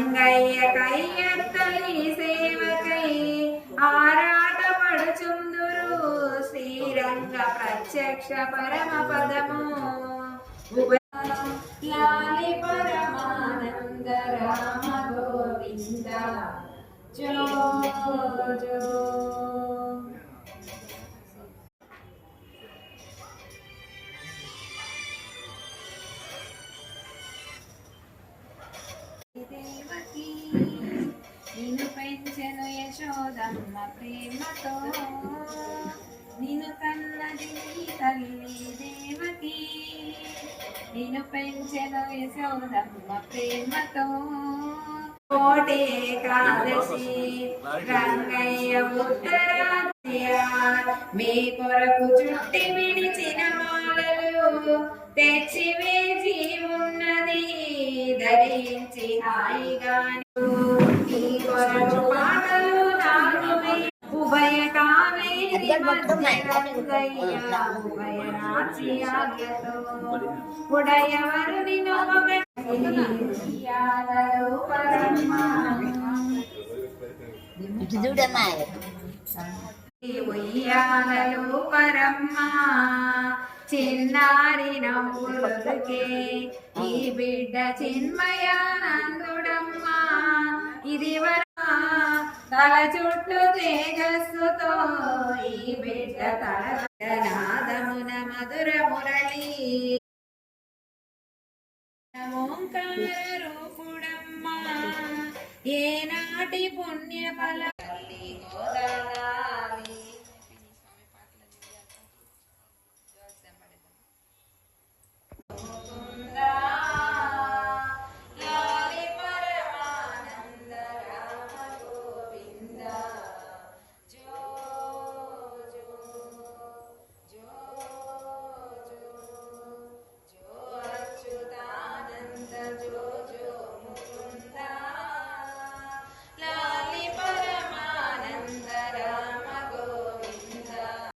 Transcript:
గంగయ్య కయ్యత్తలి సేవకై ఆరాట పడుచుందురు శ్రీరంగ ప్రత్యక్ష పరమ పదము. లాలి పరమానంద రామ గోవింద జో జో. నిన్ను పెంచెను యశోదమ్మ ప్రేమతో. నిన్ను కన్నది నీ తల్లి దేవకి. నిన్ను పెంచెను యశోదమ్మ ప్రేమతో. కోటి కాదశి రంగయ్య ఉత్తరాదియ మీ కొరకు చుట్టి విడిచిన మాలలు తెచ్చి వేచి ఉన్నది ధరించి హాయిగా కావేరి మధ్య పరమ్మ చిన్నారి నవ్వులకే ఈ బిడ్డ చిన్మయానందుడమ్మా ఇది వర తల చుట్టూ తేజస్సుతో ఈ బిడ్డ తలనాదమున మధుర మురళి ఓంకార రూపుడమ్మ ఏనాటి పుణ్యఫల గోదా